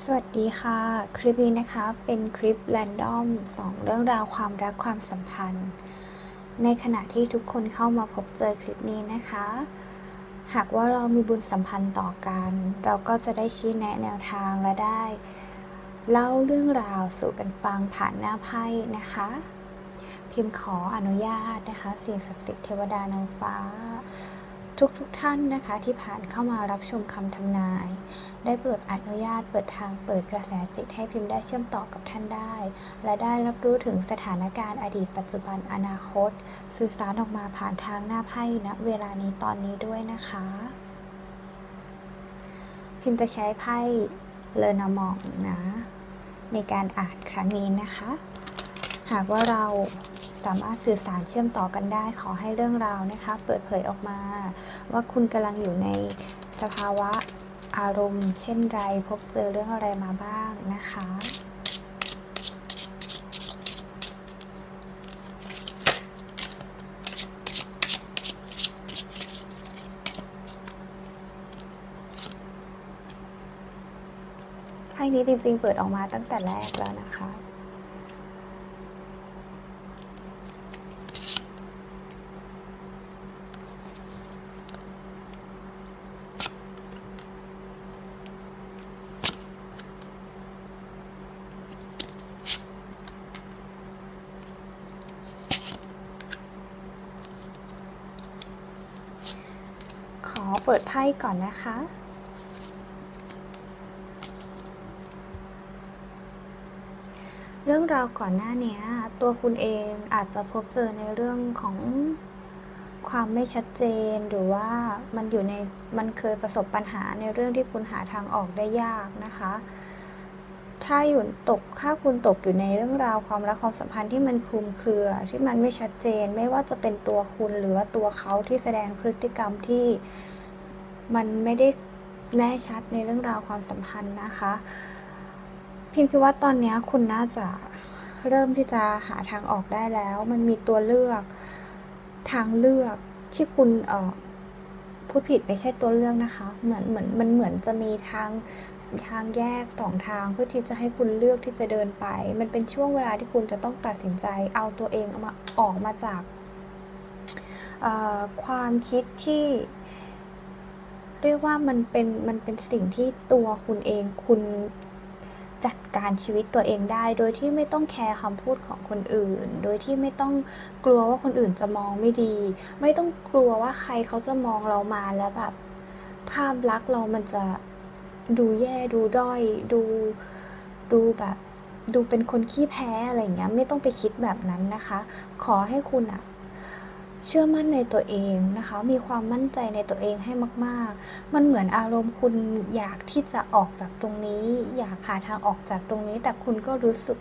สวัสดีค่ะ คลิปนี้นะคะเป็นคลิปแรนดอมสองเรื่องราวความรักความสัมพันธ์ ในขณะที่ทุกคนเข้ามาพบเจอคลิปนี้นะคะ หากว่าเรามีบุญสัมพันธ์ต่อกัน เราก็จะได้ชี้แนะแนวทางและได้ เล่าเรื่องราวสู่กันฟังผ่านหน้าไพ่นะคะ พิมพ์ขออนุญาตนะคะ สิ่งศักดิ์สิทธิ์เทวดานางฟ้า ทุกๆทท่านนะคะที่ผ่านเข้ามารับชมคำทำนาย ได้โปรดอนุญาตเปิดทางเปิดกระแสจิตให้พิมพ์ได้เชื่อมต่อกับท่านได้ และได้รับรู้ถึงสถานการณ์อดีตปัจจุบันอนาคต สื่อสารออกมาผ่านทางหน้าไพ่ณเวลานี้ตอนนี้ด้วยนะคะ พิมพ์จะใช้ไพ่เลนามองนะ ในการอ่านครั้งนี้นะคะ หากว่าเรา สามารถสื่อสารเชื่อมต่อกันได้ ขอให้เรื่องราวนะคะ เปิดเผยออกมา ว่าคุณกำลังอยู่ในสภาวะอารมณ์ เช่นไร พบเจอเรื่องอะไรมาบ้างนะคะไพ่นี้จริงๆ เปิดออกมาตั้งแต่แรกแล้วนะคะ ขอเปิดไพ่ก่อนนะคะ เรื่องราวก่อนหน้าเนี้ยตัวคุณเองอาจจะพบเจอในเรื่องของความไม่ชัดเจนหรือว่ามันอยู่ในมันเคยประสบปัญหาในเรื่องที่คุณหาทางออกได้ยากนะคะ ถ้าอยู่ตกถ้าคุณตกอยู่ในเรื่องราวความรักความสัมพันธ์ที่มันคลุมเครือ ที่มันไม่ชัดเจน ไม่ว่าจะเป็นตัวคุณหรือว่าตัวเขาที่แสดงพฤติกรรมที่มันไม่ได้แน่ชัดในเรื่องราวความสัมพันธ์นะคะ พิมคิดว่าตอนนี้คุณน่าจะเริ่มที่จะหาทางออกได้แล้ว มันมีตัวเลือกทางเลือกที่คุณเอ่อ พูดผิดไม่ใช่ตัวเลือกนะคะ เหมือนเหมือนมันเหมือนจะมีทางทางแยกสองทางเพื่อที่จะให้คุณเลือกที่จะเดินไป มันเป็นช่วงเวลาที่คุณจะต้องตัดสินใจเอาตัวเองออกมาออกมาจากความคิดที่เรียกว่ามันเป็นมันเป็นสิ่งที่ตัวคุณเองคุณ จัดการชีวิตตัวเองได้ โดยที่ไม่ต้องแคร์คำพูดของคนอื่น โดยที่ไม่ต้องกลัวว่าคนอื่นจะมองไม่ดี ไม่ต้องกลัวว่าใครเขาจะมองเรามาแล้วแบบ ภาพลักษณ์เรามันจะดูแย่ดูด้อย ดูดูแบบ ดูเป็นคนขี้แพ้อะไรอย่างเงี้ยไม่ต้องไปคิดแบบนั้นนะคะ ขอให้คุณอะ เชื่อมั่นในตัวเองนะคะ มีความมั่นใจในตัวเองให้มาก ๆ มันเหมือนอารมณ์คุณอยากที่จะออกจากตรงนี้ อยากหาทางออกจากตรงนี้ แต่คุณก็รู้สึก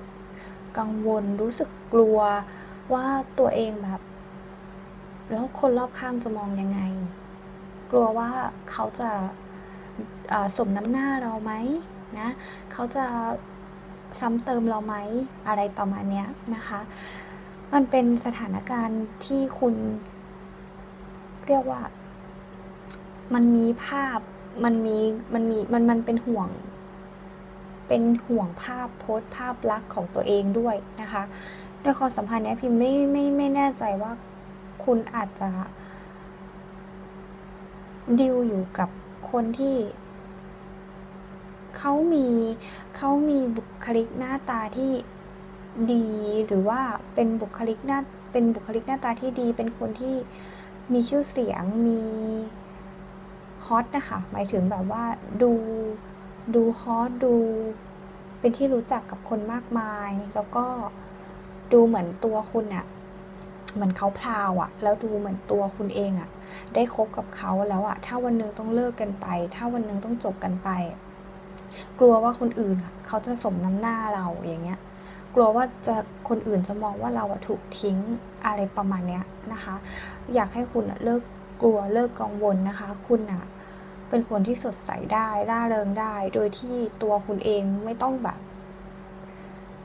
กังวล รู้สึกกลัวว่าตัวเองแบบ แล้วคนรอบข้างจะมองยังไง กลัวว่าเขาจะสมน้ำหน้าเราไหมนะ เขาจะซ้ำเติมเราไหมอะไรประมาณนี้นะคะ มันเป็นสถานการณ์ที่คุณ เรียกว่า มันมีภาพ มันมีมันมีมันมันเป็นห่วง เป็นห่วงภาพโพสภาพลักษณ์ของตัวเองด้วยนะคะในความสัมพันธ์เนี้ยพิมไม่ไม่ไม่แน่ใจว่าคุณอาจจะดิวอยู่กับคนที่เขามีเขามีบุคลิกหน้าตาที่ ดี หรือว่าเป็นบุคลิกหน้าเป็นบุคลิกหน้าตาที่ดี เป็นคนที่มีชื่อเสียงมีฮอตนะคะหมายถึงแบบว่าดูดูฮอตดู เป็นที่รู้จักกับคนมากมาย แล้วก็ดูเหมือนตัวคุณอะเหมือนเขาพลาวอะแล้วดูเหมือนตัวคุณเองอะได้คบกับเขาแล้วอะถ้าวันนึงต้องเลิกกันไป ถ้าวันนึงต้องจบกันไป กลัวว่าคนอื่นเขาจะสมน้ำหน้าเราอย่างเงี้ย กลัวว่าจะคนอื่นจะมองว่าเราถูกทิ้งอะไรประมาณเนี้ยนะคะ อยากให้คุณเลิกกลัวเลิกกังวลนะคะ คุณอะเป็นคนที่สดใสได้ร่าเริงได้ โดยที่ตัวคุณเองไม่ต้องแบบ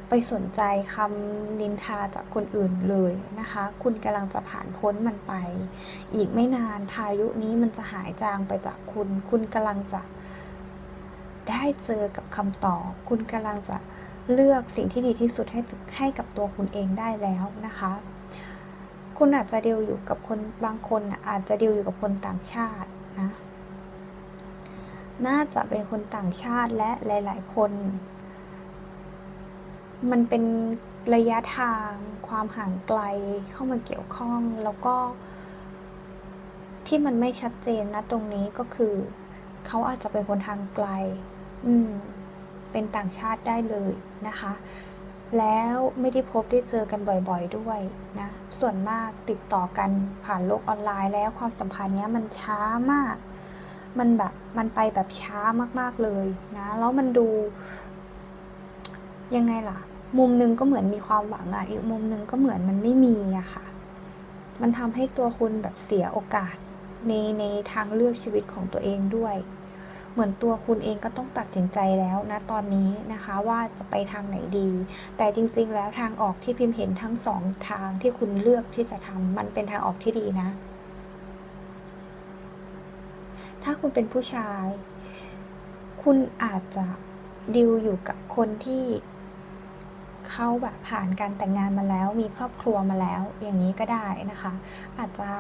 ไปสนใจคำนินทาจากคนอื่นเลยนะคะ คุณกำลังจะผ่านพ้นมันไป อีกไม่นานพายุนี้มันจะหายจางไปจากคุณ คุณกำลังจะได้เจอกับคำตอบ คุณกำลังจะ เลือกสิ่งที่ดีที่สุดให้ให้กับตัวคุณเองได้แล้วนะคะ คุณอาจจะเดียวอยู่กับคนบางคนอาจจะเดียวอยู่กับคนต่างชาตินะ น่าจะเป็นคนต่างชาติและหลาย ๆ คน มันเป็นระยะทางความห่างไกลเข้ามาเกี่ยวข้องแล้วก็ ที่มันไม่ชัดเจนนะตรงนี้ก็คือ เขาอาจจะเป็นคนทางไกล อืม เป็นต่างชาติได้เลยนะคะ แล้วไม่ได้พบได้เจอกันบ่อยๆด้วยนะส่วนมากติดต่อกันผ่านโลกออนไลน์ แล้วความสัมพันธ์เนี้ยมันช้ามาก มันแบบมันไปแบบช้ามากๆเลยนะแล้วมันดูยังไงล่ะ มุมหนึงก็เหมือนมีความหวังอะอีกมุมหนึงก็เหมือนมันไม่มีอะค่ะ มันทำให้ตัวคุณแบบเสียโอกาสในในทางเลือกชีวิตของตัวเองด้วย เหมือนตัวคุณเองก็ต้องตัดสินใจแล้วนะตอนนี้นะคะว่าจะไปทางไหนดี แต่จริง ๆ แล้วทางออกที่พิมพ์เห็นทั้งสองทางที่คุณเลือกที่จะทำมันเป็นทางออกที่ดีนะ ถ้าคุณเป็นผู้ชาย คุณอาจจะดิวอยู่กับคนที่เขาแบบผ่านการแต่งงานมาแล้ว มีครอบครัวมาแล้ว อย่างนี้ก็ได้นะคะ อาจจะ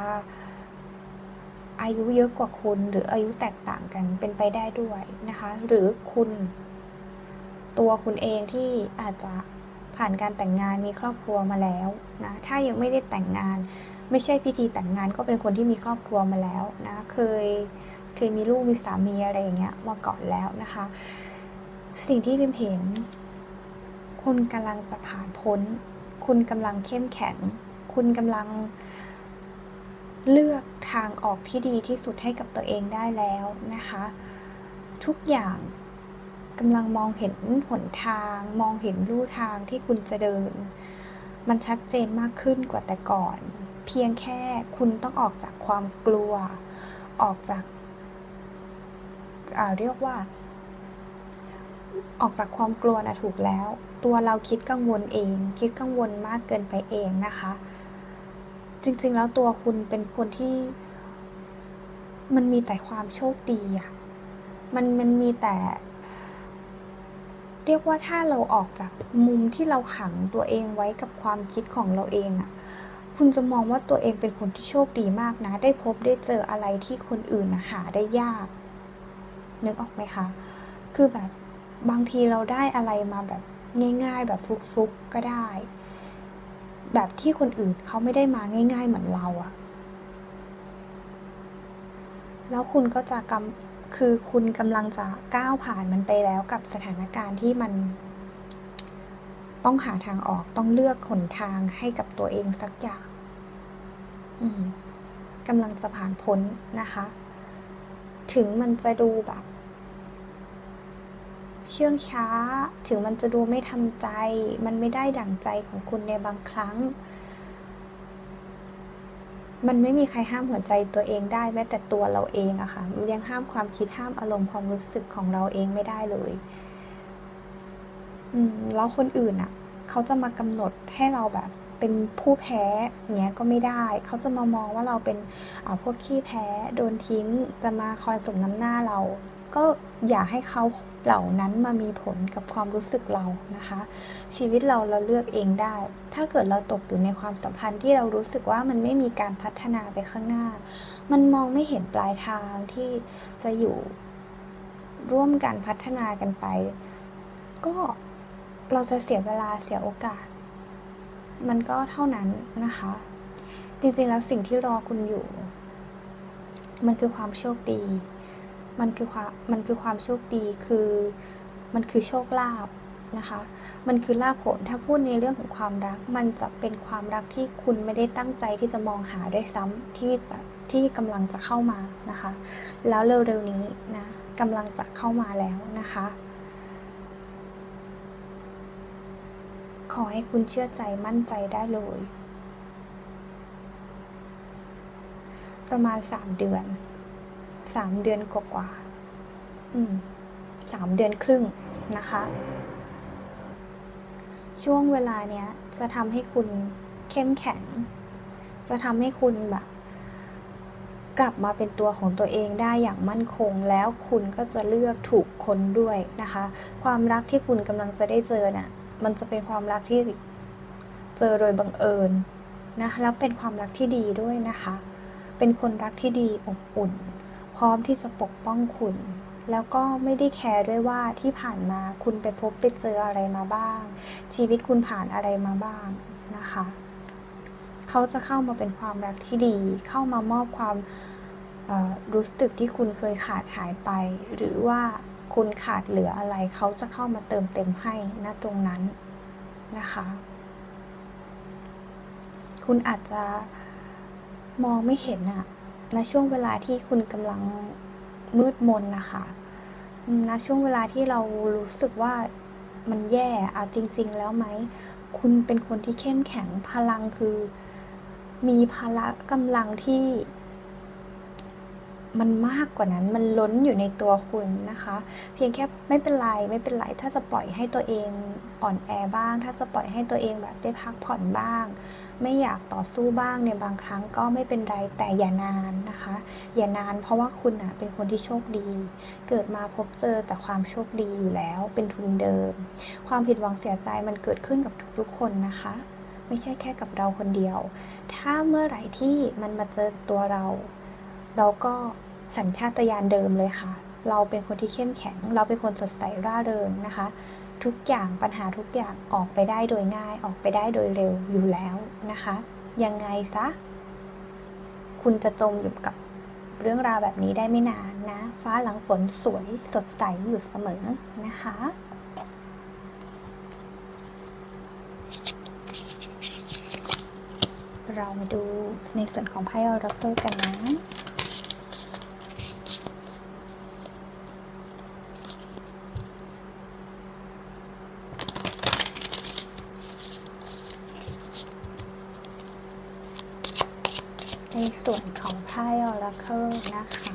อายุเยอะกว่าคุณหรืออายุแตกต่างกันเป็นไปได้ด้วยนะคะ หรือคุณตัวคุณเองที่อาจจะผ่านการแต่งงานมีครอบครัวมาแล้วนะถ้ายังไม่ได้แต่งงาน ไม่ใช่พิธีแต่งงานก็เป็นคนที่มีครอบครัวมาแล้วนะเคยเคยมีลูกมีสามีอะไรอย่างเงี้ยมาก่อนแล้วนะคะ สิ่งที่พิมเห็น คุณกำลังจะผ่านพ้น คุณกำลังเข้มแข็ง คุณกำลัง เลือกทางออกที่ดีที่สุดให้กับตัวเองได้แล้วนะคะ ทุกอย่างกำลังมองเห็นหนทาง มองเห็นลู่ทางที่คุณจะเดิน มันชัดเจนมากขึ้นกว่าแต่ก่อน เพียงแค่คุณต้องออกจากความกลัว ออกจากอ่าเรียกว่า ออกจากความกลัวนะถูกแล้ว ตัวเราคิดกังวลเอง คิดกังวลมากเกินไปเองนะคะ จริง ๆ แล้วตัวคุณเป็นคนที่ มันมีแต่ความโชคดีอะมันมันมีแต่ เรียกว่าถ้าเราออกจากมุมที่เราขังตัวเองไว้กับความคิดของเราเองอะคุณจะมองว่าตัวเองเป็นคนที่โชคดีมากนะ ได้พบได้เจออะไรที่คนอื่นหาได้ยาก นึกออกไหมคะ คือแบบบางทีเราได้อะไรมาแบบง่าย ๆ แบบฟุกๆก็ได้ แบบที่คนอื่นเขาไม่ได้มาง่าย ๆ เหมือนเราอะแล้วคุณก็จะกำคือคุณกำลังจะก้าวผ่านมันไปแล้วกับสถานการณ์ที่มัน ต้องหาทางออกต้องเลือกหนทางให้กับตัวเองสักอย่างกำลังจะผ่านพ้นนะคะ ถึงมันจะดูแบบ เชื่องช้า ถึงมันจะดูไม่ทันใจ มันไม่ได้ดั่งใจของคุณในบางครั้ง มันไม่มีใครห้ามหัวใจตัวเองได้แม้แต่ตัวเราเองอะค่ะมันยังห้ามความคิดห้ามอารมณ์ความรู้สึกของเราเองไม่ได้เลย อืมแล้วคนอื่นอะเขาจะมากำหนดให้เราแบบเป็นผู้แพ้เงี้ยก็ไม่ได้ เขาจะมามองว่าเราเป็นอ่าพวกขี้แพ้ โดนทิ้ง จะมาคอยสมน้ำหน้าเรา ก็อย่าให้เขาเหล่านั้นมามีผลกับความรู้สึกเรานะคะ ชีวิตเราเราเลือกเองได้ ถ้าเกิดเราตกอยู่ในความสัมพันธ์ที่เรารู้สึกว่ามันไม่มีการพัฒนาไปข้างหน้า มันมองไม่เห็นปลายทางที่จะอยู่ร่วมกันพัฒนากันไป ก็เราจะเสียเวลาเสียโอกาส มันก็เท่านั้นนะคะ จริงๆแล้วสิ่งที่รอคุณอยู่ มันคือความโชคดี มันคือความมันคือความโชคดีคือมันคือโชคลาภนะคะ มันคือลาภผลถ้าพูดในเรื่องของความรัก มันจะเป็นความรักที่คุณไม่ได้ตั้งใจที่จะมองหาด้วยซ้ำที่จะที่กำลังจะเข้ามานะคะ แล้วเร็วๆนี้นะกำลังจะเข้ามาแล้วนะคะ ขอให้คุณเชื่อใจมั่นใจได้เลย ประมาณสามเดือน สามเดือนกว่าๆสามเดือนครึ่งนะคะ ช่วงเวลาเนี้ยจะทำให้คุณเข้มแข็ง จะทำให้คุณแบบ กลับมาเป็นตัวของตัวเองได้อย่างมั่นคง แล้วคุณก็จะเลือกถูกคนด้วยนะคะ ความรักที่คุณกำลังจะได้เจอน่ะ มันจะเป็นความรักที่เจอโดยบังเอิญนะแล้วเป็นความรักที่ดีด้วยนะคะ เป็นคนรักที่ดีอบอุ่น พร้อมที่จะปกป้องคุณ แล้วก็ไม่ได้แคร์ด้วยว่าที่ผ่านมาคุณไปพบไปเจออะไรมาบ้าง ชีวิตคุณผ่านอะไรมาบ้างนะคะ เขาจะเข้ามาเป็นความรักที่ดี เข้ามามอบความรู้สึกที่คุณเคยขาดหายไป หรือว่าคุณขาดเหลืออะไร เขาจะเข้ามาเติมเต็มให้ณตรงนั้นนะคะ คุณอาจจะมองไม่เห็นอะ ณช่วงเวลาที่คุณกำลังมืดมนนะคะณช่วงเวลาที่เรารู้สึกว่ามันแย่อาจริง ๆ แล้วไหม คุณเป็นคนที่เข้มแข็งพลังคือ มีพละกำลังที่ มันมากกว่านั้นมันล้นอยู่ในตัวคุณนะคะ เพียงแค่ไม่เป็นไรไม่เป็นไร ถ้าจะปล่อยให้ตัวเองอ่อนแอบ้าง ถ้าจะปล่อยให้ตัวเองแบบได้พักผ่อนบ้าง ไม่อยากต่อสู้บ้างในบางครั้งก็ไม่เป็นไรแต่อย่านานนะคะ อย่านานเพราะว่าคุณอะเป็นคนที่โชคดี เกิดมาพบเจอแต่ความโชคดีอยู่แล้ว เป็นทุนเดิม ความผิดหวังเสียใจมันเกิดขึ้นกับทุกๆคนนะคะไม่ใช่แค่กับเราคนเดียว ถ้าเมื่อไหร่ที่มันมาเจอตัวเรา เราก็ สัญชาตญาณเดิมเลยค่ะ เราเป็นคนที่เข้มแข็ง เราเป็นคนสดใสร่าเริงนะคะ ทุกอย่างปัญหาทุกอย่างออกไปได้โดยง่ายออกไปได้โดยเร็วอยู่แล้วนะคะ ยังไงซะ คุณจะจมอยู่กับเรื่องราวแบบนี้ได้ไม่นานนะ ฟ้าหลังฝนสวยสดใสอยู่เสมอนะคะเรามาดูในส่วนของไพ่ออราเคิลกันนะ ในส่วนของไพ่ออรา เคิลนะคะ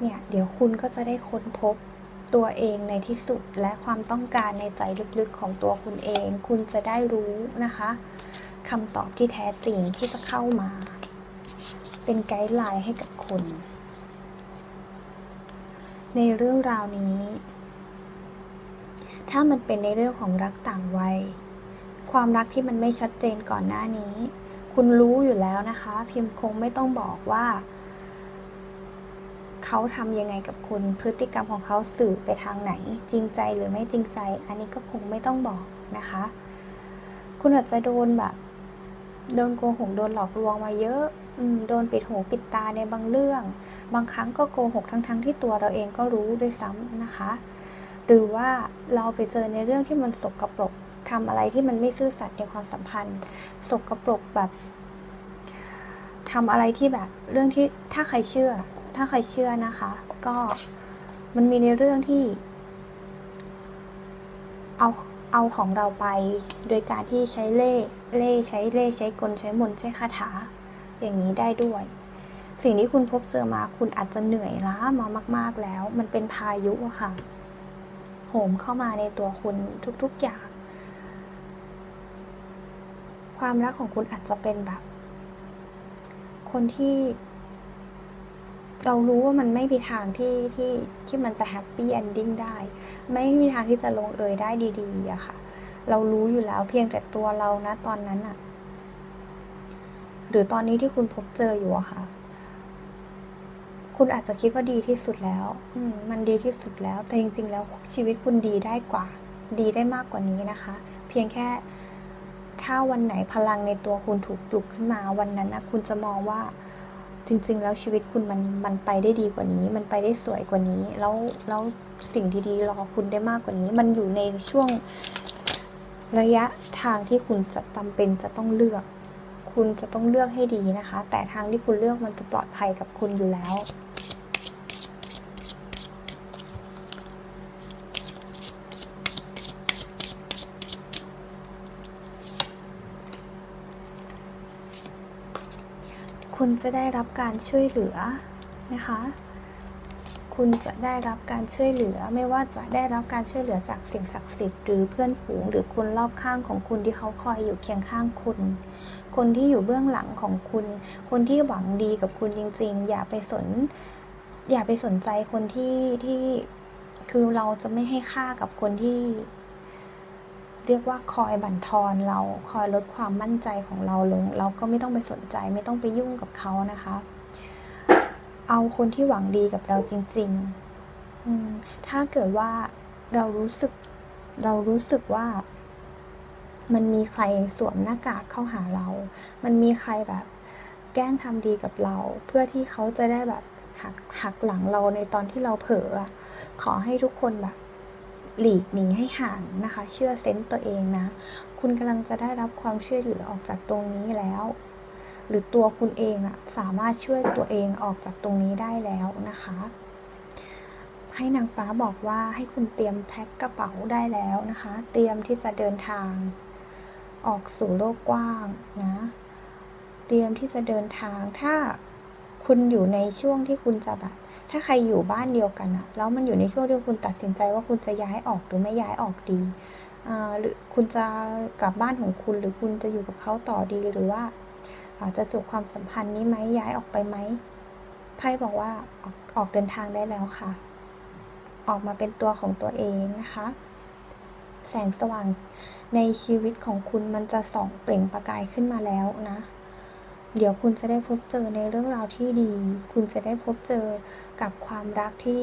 เนี่ยเดี๋ยวคุณก็จะได้ค้นพบตัวเองในที่สุดและความต้องการในใจลึกๆของตัวคุณเอง คุณจะได้รู้นะคะคำตอบที่แท้จริงที่จะเข้ามา เป็นไกด์ไลน์ให้กับคุณ ในเรื่องราวนี้ ถ้ามันเป็นในเรื่องของรักต่างวัย ความรักที่มันไม่ชัดเจนก่อนหน้านี้ คุณรู้อยู่แล้วนะคะ พิมพ์คงไม่ต้องบอกว่า เขาทำยังไงกับคุณ พฤติกรรมของเขาสื่อไปทางไหน จริงใจหรือไม่จริงใจ อันนี้ก็คงไม่ต้องบอกนะคะ คุณอาจจะโดนแบบ โดนโกหกโดนหลอกลวงมาเยอะ โดนปิดหูปิดตาในบางเรื่อง บางครั้งก็โกหกทั้งๆทที่ตัวเราเองก็รู้ด้วยซ้ำนะคะ หรือว่าเราไปเจอในเรื่องที่มันสกปรกทำอะไรที่มันไม่ซื่อสัตย์ในความสัมพันธ์ สกปรกแบบทำอะไรที่แบบเรื่องที่ถ้าใครเชื่อ ถ้าใครเชื่อนะคะ ก็มันมีในเรื่องที่ เอาเอาของเราไป โดยการที่ใช้เล่เล่ใช้เล่ใช้กลใช้มนใช้คาถา อย่างนี้ได้ด้วย สิ่งที่คุณพบเจอมาคุณอาจจะเหนื่อยล้ามามาก ๆแล้ว มันเป็นพายุอะค่ะ โหมเข้ามาในตัวคุณทุกๆอย่าง ความรักของคุณอาจจะเป็นแบบ คนที่ เรารู้ว่ามันไม่มีทางที่ที่ที่มันจะแฮปปี้เอนดิ้งได้ ไม่มีทางที่จะลงเอยได้ดีๆอะค่ะ เรารู้อยู่แล้วเพียงแต่ตัวเรานะตอนนั้นอะ หรือตอนนี้ที่คุณพบเจออยู่อะค่ะ คุณอาจจะคิดว่าดีที่สุดแล้วมมันดีที่สุดแล้ว แต่จริง ๆ แล้วชีวิตคุณดีได้กว่า ดีได้มากกว่านี้นะคะ เพียงแค่ถ้าวันไหนพลังในตัวคุณถูกปลุกขึ้นมา วันนั้นนะคุณจะมองว่าจริง ๆ แล้วชีวิตคุณมันมันไปได้ดีกว่านี้ มันไปได้สวยกว่านี้ แล้วแล้วสิ่งดีๆรอคุณได้มากกว่านี้ มันอยู่ในช่วงระยะทางที่คุณจะจำเป็นจะต้องเลือก คุณจะต้องเลือกให้ดีนะคะ แต่ทางที่คุณเลือกมันจะปลอดภัยกับคุณอยู่แล้วคุณจะได้รับการช่วยเหลือนะคะ คุณจะได้รับการช่วยเหลือ ไม่ว่าจะได้รับการช่วยเหลือจากสิ่งศักดิ์สิทธิ์หรือเพื่อนฝูง หรือคนรอบข้างของคุณที่เขาคอยอยู่เคียงข้างคุณ คนที่อยู่เบื้องหลังของคุณ คนที่หวังดีกับคุณจริง ๆ อย่าไปสน อย่าไปสนใจคนที่ที่คือเราจะไม่ให้ค่ากับคนที่เรียกว่าคอยบั่นทอนเราคอยลดความมั่นใจของเราลง เราก็ไม่ต้องไปสนใจไม่ต้องไปยุ่งกับเขานะคะ เอาคนที่หวังดีกับเราจริงๆถ้าเกิดว่าเรารู้สึกเรารู้สึกว่า มันมีใครสวมหน้ากากเข้าหาเรา มันมีใครแบบแกล้งทำดีกับเรา เพื่อที่เขาจะได้แบบหักหักหลังเราในตอนที่เราเผลอขอให้ทุกคนแบบหลีกหนีให้ห่างนะคะ เชื่อเซนต์ตัวเองนะ คุณกำลังจะได้รับความช่วยเหลือออกจากตรงนี้แล้ว หรือตัวคุณเองอะสามารถช่วยตัวเองออกจากตรงนี้ได้แล้วนะคะให้นางฟ้าบอกว่าให้คุณเตรียมแพ็คกระเป๋าได้แล้วนะคะ เตรียมที่จะเดินทาง ออกสู่โลกกว้างนะ เตรียมที่จะเดินทางถ้าคุณอยู่ในช่วงที่คุณจะแบบ ถ้าใครอยู่บ้านเดียวกันอะแล้วมันอยู่ในช่วงที่คุณตัดสินใจว่าคุณจะย้ายออกหรือไม่ย้ายออกดีหรือคุณจะกลับบ้านของคุณหรือคุณจะอยู่กับเขาต่อดีหรือว่าอาจะจบความสัมพันธ์นี้ไหมย้ายออกไปไหมไพ่บอกว่าออกออกเดินทางได้แล้วค่ะ ออกมาเป็นตัวของตัวเองนะคะ แสงสว่างในชีวิตของคุณมันจะส่องเปล่งประกายขึ้นมาแล้วนะ เดี๋ยวคุณจะได้พบเจอในเรื่องราวที่ดี คุณจะได้พบเจอกับความรักที่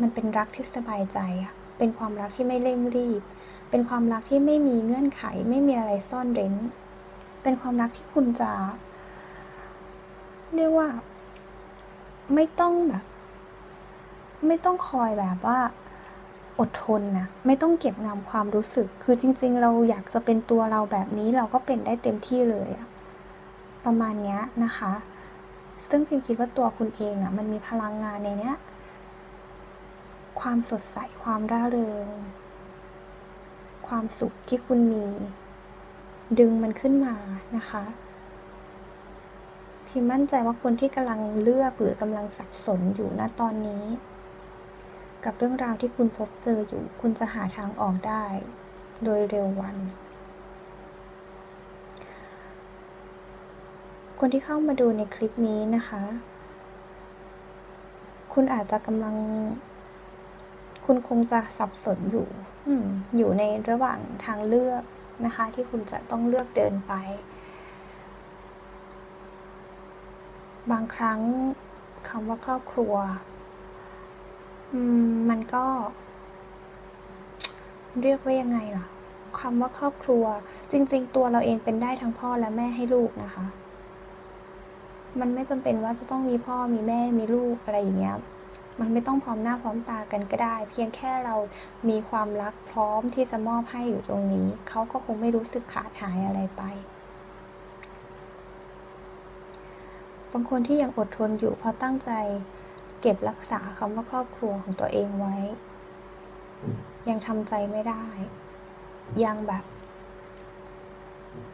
มันเป็นรักที่สบายใจอะเป็นความรักที่ไม่เร่งรีบ เป็นความรักที่ไม่มีเงื่อนไข ไม่มีอะไรซ่อนเร้น เป็นความรักที่คุณจะ เรียกว่า ไม่ต้องแบบ ไม่ต้องคอยแบบว่า อดทนนะ ไม่ต้องเก็บงำความรู้สึก คือจริง ๆ เราอยากจะเป็นตัวเราแบบนี้เราก็เป็นได้เต็มที่เลยอะประมาณเนี้ยนะคะ ซึ่งพิมคิดว่าตัวคุณเองอะมันมีพลังงานในเนี้ย ความสดใสความร่าเริง ความสุขที่คุณมี ดึงมันขึ้นมานะคะพิมมั่นใจว่าคนที่กำลังเลือกหรือกำลังสับสนอยู่ณตอนนี้ กับเรื่องราวที่คุณพบเจออยู่ คุณจะหาทางออกได้ โดยเร็ววัน คนที่เข้ามาดูในคลิปนี้นะคะ คุณอาจจะกำลัง คุณคงจะสับสนอยู่ออยู่ในระหว่างทางเลือกนะคะ ที่คุณจะต้องเลือกเดินไป บางครั้งคำว่าครอบครัว อืมมันก็ เรียกว่ายังไงล่ะคำว่าครอบครัว จริง ๆ ตัวเราเองเป็นได้ทั้งพ่อและแม่ให้ลูกนะคะ มันไม่จำเป็นว่าจะต้องมีพ่อมีแม่มีลูกอะไรอย่างเงี้ยมันไม่ต้องพร้อมหน้าพร้อมตากันก็ได้ เพียงแค่เรามีความรักพร้อมที่จะมอบให้อยู่ตรงนี้ เขาก็คงไม่รู้สึกขาดหายอะไรไป บางคนที่ยังอดทนอยู่เพราะตั้งใจ เก็บรักษาคำว่าครอบครัวของตัวเองไว้ ยังทำใจไม่ได้ ยังแบบ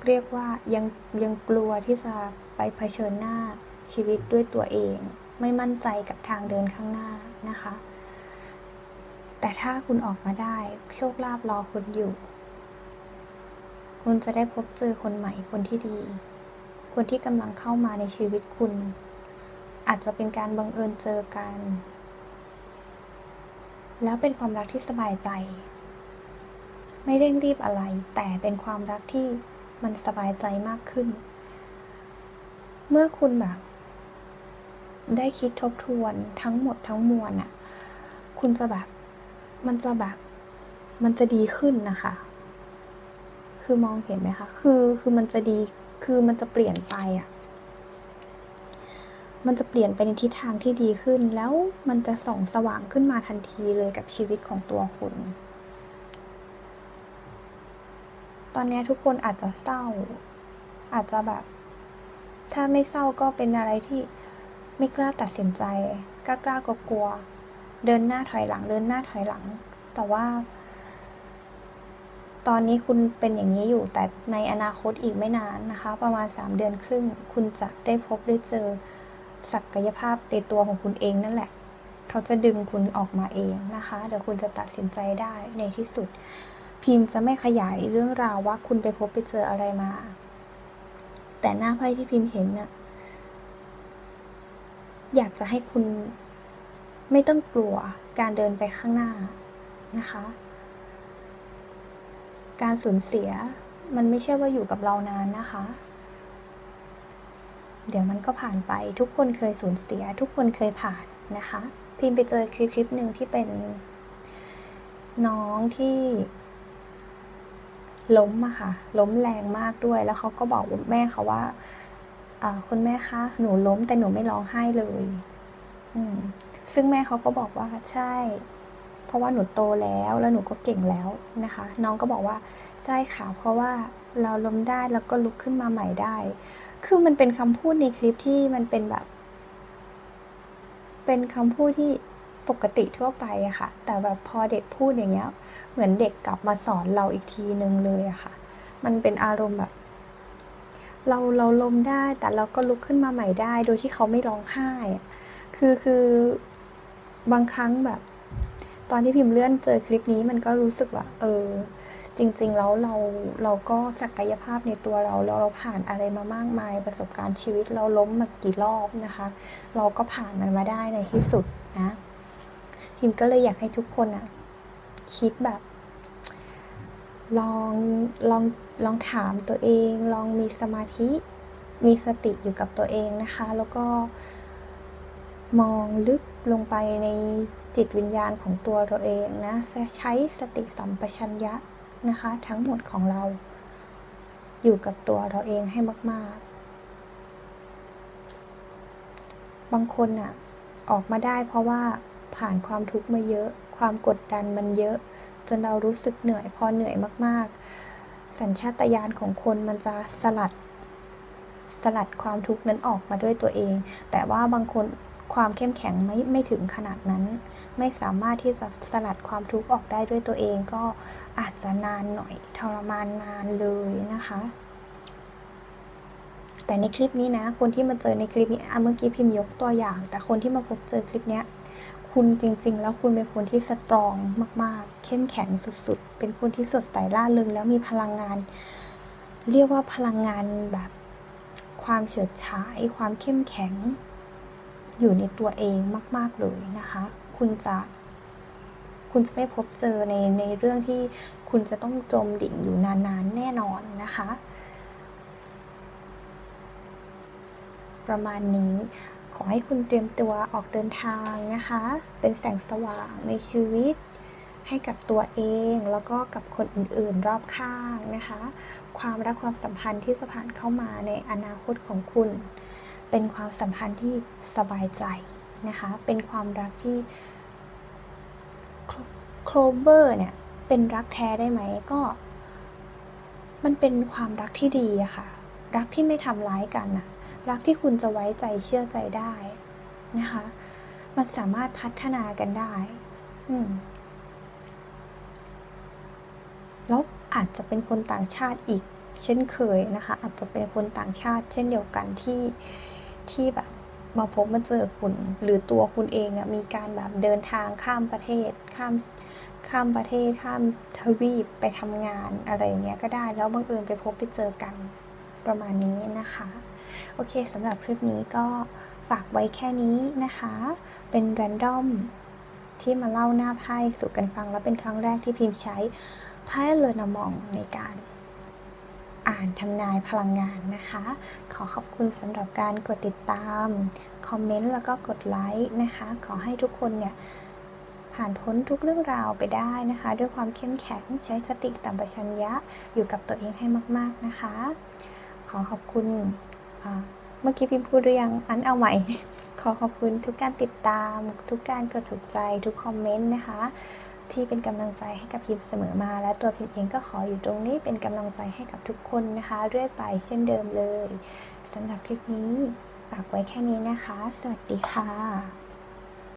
เรียกว่ายังยังกลัวที่จะไปเผชิญหน้าชีวิตด้วยตัวเอง ไม่มั่นใจกับทางเดินข้างหน้านะคะ แต่ถ้าคุณออกมาได้ โชคลาภรอคุณอยู่ คุณจะได้พบเจอคนใหม่คนที่ดี คนที่กำลังเข้ามาในชีวิตคุณ อาจจะเป็นการบังเอิญเจอกัน แล้วเป็นความรักที่สบายใจ ไม่เร่งรีบอะไร แต่เป็นความรักที่มันสบายใจมากขึ้น เมื่อคุณแบบ ได้คิดทบทวนทั้งหมดทั้งมวลอะคุณจะแบบ มันจะแบบ มันจะดีขึ้นนะคะ คือมองเห็นไหมคะ คือ คือมันจะดี คือมันจะเปลี่ยนไปอะ มันจะเปลี่ยนไปในทิศทางที่ดีขึ้น แล้วมันจะส่องสว่างขึ้นมาทันทีเลยกับชีวิตของตัวคุณ ตอนนี้ทุกคนอาจจะเศร้า อาจจะแบบ ถ้าไม่เศร้าก็เป็นอะไรที่ไม่กล้าตัดสินใจ กล้ากล้ากลัวกลัว เดินหน้าถอยหลัง เดินหน้าถอยหลัง แต่ว่า ตอนนี้คุณเป็นอย่างนี้อยู่ แต่ในอนาคตอีกไม่นานนะคะ ประมาณ 3 เดือนครึ่ง คุณจะได้พบได้เจอ ศักยภาพในตัวของคุณเองนั่นแหละ เขาจะดึงคุณออกมาเองนะคะเดี๋ยวคุณจะตัดสินใจได้ในที่สุด พิมพ์จะไม่ขยายเรื่องราวว่าคุณไปพบไปเจออะไรมา แต่หน้าไพ่ที่พิมพ์เห็นน่ะอยากจะให้คุณไม่ต้องกลัวการเดินไปข้างหน้านะคะ การสูญเสียมันไม่ใช่ว่าอยู่กับเรานานนะคะ เดี๋ยวมันก็ผ่านไป ทุกคนเคยสูญเสีย ทุกคนเคยผ่านนะคะ พิมไปเจอคลิปคลิปหนึ่งที่เป็นน้องที่ล้มอะค่ะ ล้มแรงมากด้วย แล้วเขาก็บอกแม่เขาว่าอ่าคุณแม่คะ หนูล้มแต่หนูไม่ร้องไห้เลย อืม ซึ่งแม่เขาก็บอกว่าใช่ เพราะว่าหนูโตแล้วแล้วหนูก็เก่งแล้วนะคะ น้องก็บอกว่าใช่ค่ะ เพราะว่า เราล้มได้แล้วก็ลุกขึ้นมาใหม่ได้ คือมันเป็นคำพูดในคลิปที่มันเป็นแบบ เป็นคำพูดที่ปกติทั่วไปอะค่ะ แต่แบบพอเด็กพูดอย่างเงี้ย เหมือนเด็กกลับมาสอนเราอีกทีนึงเลยอะค่ะ มันเป็นอารมณ์แบบ เราเราล้มได้ แต่เราก็ลุกขึ้นมาใหม่ได้ โดยที่เขาไม่ร้องไห้ คือคือบางครั้งแบบ ตอนที่พิมพ์เลื่อนเจอคลิปนี้มันก็รู้สึกว่า เออ จริงๆ แล้วเราเราก็ศักยภาพในตัวเราแล้วเราผ่านอะไรมามากมายประสบการณ์ชีวิตเราล้มมากี่รอบนะคะ เราก็ผ่านมันมาได้ในที่สุดนะพิมก็เลยอยากให้ทุกคนอะคิดแบบ ลองลองลองถามตัวเอง ลองมีสมาธิมีสติอยู่กับตัวเองนะคะ แล้วก็มองลึกลงไปในจิตวิญญาณของตัวเราเองนะ ใช้สติสัมปชัญญะ นะคะ ทั้งหมดของเรา อยู่กับตัวเราเองให้มาก ๆ บางคนอะออกมาได้เพราะว่าผ่านความทุกข์มาเยอะ ความกดดันมันเยอะ จนเรารู้สึกเหนื่อยพอเหนื่อยมาก ๆ สัญชาตญาณของคนมันจะสลัดสลัดความทุกข์นั้นออกมาด้วยตัวเอง แต่ว่าบางคน ความเข้มแข็งไม่ไม่ถึงขนาดนั้น ไม่สามารถที่จะสลัดความทุกข์ออกได้ด้วยตัวเองก็อาจจะนานหน่อยทรมานนานเลยนะคะ แต่ในคลิปนี้นะ คนที่มาเจอในคลิปนี้เมื่อกี้พิมพ์ยกตัวอย่าง แต่คนที่มาพบเจอคลิปเนี้ยคุณจริง ๆ แล้วคุณเป็นคนที่สตรองมาก ๆ เข้มแข็งสุด ๆ เป็นคนที่สดใสร่าเริงแล้วมีพลังงาน เรียกว่าพลังงานแบบ ความเฉิดฉาย ความเข้มแข็ง อยู่ในตัวเองมาก ๆ เลยนะคะ คุณจะคุณจะไม่พบเจอในในเรื่องที่คุณจะต้องจมดิ่งอยู่นาน ๆ แน่นอนนะคะ ประมาณนี้ขอให้คุณเตรียมตัวออกเดินทางนะคะ เป็นแสงสว่างในชีวิต ให้กับตัวเองแล้วก็กับคนอื่นๆรอบข้างนะคะ ความรักความสัมพันธ์ที่จะผ่านเข้ามาในอนาคตของคุณ เป็นความสัมพันธ์ที่สบายใจนะคะ เป็นความรักที่โคลเบอร์เนี่ย เป็นรักแท้ได้ไหมก็ มันเป็นความรักที่ดีอะค่ะ รักที่ไม่ทำร้ายกันอะรักที่คุณจะไว้ใจเชื่อใจได้นะคะ มันสามารถพัฒนากันได้ อืมแล้วอาจจะเป็นคนต่างชาติอีกเช่นเคยนะคะ อาจจะเป็นคนต่างชาติเช่นเดียวกันที่ ที่แบบมาพบมาเจอคุณ หรือตัวคุณเองเนี่ยมีการแบบเดินทางข้ามประเทศข้ามข้ามประเทศข้ามทวีปไปทำงานอะไรเงี้ยก็ได้แล้วบังเอิญไปพบไปเจอกันประมาณนี้นะคะ โอเคสำหรับคลิปนี้ก็ฝากไว้แค่นี้นะคะ เป็นแรนดอมที่มาเล่าหน้าไพ่สู่กันฟังแล้วเป็นครั้งแรกที่พิมพ์ใช้ไพ่เลอนามองในการ อ่านทำนายพลังงานนะคะ ขอขอบคุณสำหรับการกดติดตาม คอมเมนต์แล้วก็กดไลค์นะคะ ขอให้ทุกคนเนี่ยผ่านพ้นทุกเรื่องราวไปได้นะคะ ด้วยความเข้มแข็งใช้สติสัมปชัญญะอยู่กับตัวเองให้มาก ๆนะคะ ขอขอบคุณเมื่อกี้พิมพ์พูดหรือยังอันเอาใหม่ ขอขอบคุณทุกการติดตาม ทุกการกดถูกใจทุกคอมเมนต์นะคะ ที่เป็นกำลังใจให้กับพิมพ์เสมอมา และตัวพิมพ์เองก็ขออยู่ตรงนี้เป็นกำลังใจให้กับทุกคนนะคะเรื่อยไปเช่นเดิมเลยสำหรับคลิปนี้ฝากไว้แค่นี้นะคะ สวัสดีค่ะ